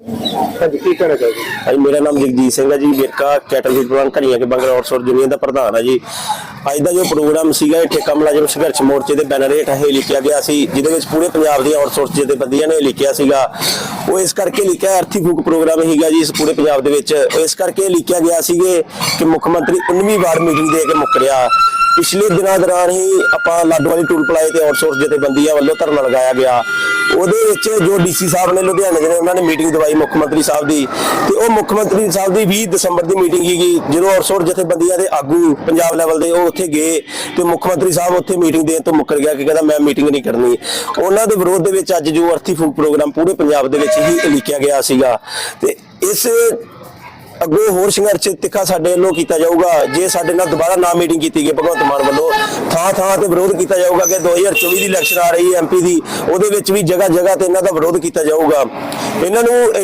ਹਾਂਜੀ, ਕੀ ਕਹਿਣਾ ਚਾਹੋਗੇ? ਹਾਂਜੀ, ਮੇਰਾ ਨਾਮ ਜਗਜੀਤ ਸਿੰਘ ਹੈ ਜੀ ਵਿਰਕਾ ਕੈਟਲ ਫੀਡ ਪ੍ਰਬੰਧ ਘੜੀਆਂ ਕੇ ਬੰਗਲ ਆਊਟਸੋਰਸ ਯੂਨੀਅਨ ਦਾ ਪ੍ਰਧਾਨ ਹੈ ਜੀ। ਅੱਜ ਦਾ ਜੋ ਪ੍ਰੋਗਰਾਮ ਸੀਗਾ ਇਹ ਠੇਕਾ ਮੁਲਾਜ਼ਮ ਸੰਘਰਸ਼ ਮੋਰਚੇ ਦੇ ਬੈਨਰ ਹੇਠ ਇਹ ਲਿਖਿਆ ਗਿਆ ਸੀ, ਜਿਹਦੇ ਵਿੱਚ ਪੂਰੇ ਪੰਜਾਬ ਦੀਆਂ ਆਊਟਸੋਰਸ ਜਥੇਬੰਦੀਆਂ ਨੇ ਲਿਖਿਆ ਸੀਗਾ। ਉਹ ਇਸ ਕਰਕੇ ਲਿਖਿਆ ਅਰਥੀ ਫੂਕ ਪ੍ਰੋਗਰਾਮ ਹੀਗਾ ਜੀ, ਇਸ ਪੂਰੇ ਪੰਜਾਬ ਦੇ ਵਿੱਚ। ਇਸ ਕਰਕੇ ਲਿਖਿਆ ਗਿਆ ਸੀਗੇ ਕਿ ਮੁੱਖ ਮੰਤਰੀ 19ਵੀਂ ਵਾਰ ਮੀਟਿੰਗ ਦੇ ਕੇ ਮੁੱਕਰਿਆ ਪਿਛਲੇ ਦਿਨਾਂ ਦੌਰਾਨ ਹੀ ਆਪਾਂ ਲਾਡੋਵਾਲੀ ਟੂਲ ਪਲਾਏ ਤੇ ਆਊਟਸੋਰਸ ਜਥੇਬੰਦੀਆਂ ਵੱਲੋਂ ਧਰਨਾ ਲਗਾਇਆ ਗਿਆ। ਉਹਦੇ ਵਿੱਚ ਜੋ ਡੀਸੀ ਸਾਹਿਬ ਨੇ ਲੁਧਿਆਣੇ ਦੇ ਨੇ, ਉਹਨਾਂ ਨੇ ਮੀਟਿੰਗ ਦਵਾਈ ਮੁੱਖ ਮੰਤਰੀ ਸਾਹਿਬ ਦੀ। ਤੇ ਉਹ ਮੁੱਖ ਮੰਤਰੀ ਸਾਹਿਬ ਦੀ 20 ਦਸੰਬਰ ਦੀ ਮੀਟਿੰਗ ਸੀਗੀ, ਜਦੋਂ ਆਊਟਸੋਰਸ ਜਥੇਬੰਦੀਆਂ ਦੇ ਆਗੂ ਪੰਜਾਬ ਲੈਵਲ ਦੇ ਉਹ ਉੱਥੇ ਗਏ ਤੇ ਮੁੱਖ ਮੰਤਰੀ ਸਾਹਿਬ ਉੱਥੇ ਮੀਟਿੰਗ ਦੇਣ ਤੋਂ ਮੁੱਕਰ ਗਿਆ ਕਿ ਕਹਿੰਦਾ ਮੈਂ ਮੀਟਿੰਗ ਨਹੀਂ ਕਰਨੀ। ਉਹਨਾਂ ਦੇ ਵਿਰੋਧ ਦੇ ਵਿੱਚ ਅੱਜ ਜੋ ਅਰਥੀ ਫੂਕ ਪ੍ਰੋਗਰਾਮ ਪੂਰੇ ਪੰਜਾਬ ਦੇ ਵਿੱਚ ਹੀ ਲਿਖਿਆ ਗਿਆ ਸੀਗਾ। ਤੇ ਇਸ ਅੱਗੇ ਹੋਰ ਸੰਘਰਸ਼ ਤਿੱਖਾ ਸਾਡੇ ਵੱਲੋਂ ਕੀਤਾ ਜਾਊਗਾ, ਜੇ ਸਾਡੇ ਨਾਲ ਦੁਬਾਰਾ ਨਾ ਮੀਟਿੰਗ ਕੀਤੀ ਗਈ ਭਗਵੰਤ ਮਾਨ ਵੱਲੋਂ ਥਾਂ ਥਾਂ ਤੇ ਵਿਰੋਧ ਕੀਤਾ ਜਾਊਗਾ ਕਿ 2024 ਦੀ ਇਲੈਕਸ਼ਨ ਆ ਰਹੀ ਹੈ ਐਮਪੀ ਦੀ, ਉਹਦੇ ਵਿੱਚ ਵੀ ਜਗ੍ਹਾ ਜਗ੍ਹਾ ਤੇ ਇਹਨਾਂ ਦਾ ਵਿਰੋਧ ਕੀਤਾ ਜਾਊਗਾ। ਇਹਨਾਂ ਨੂੰ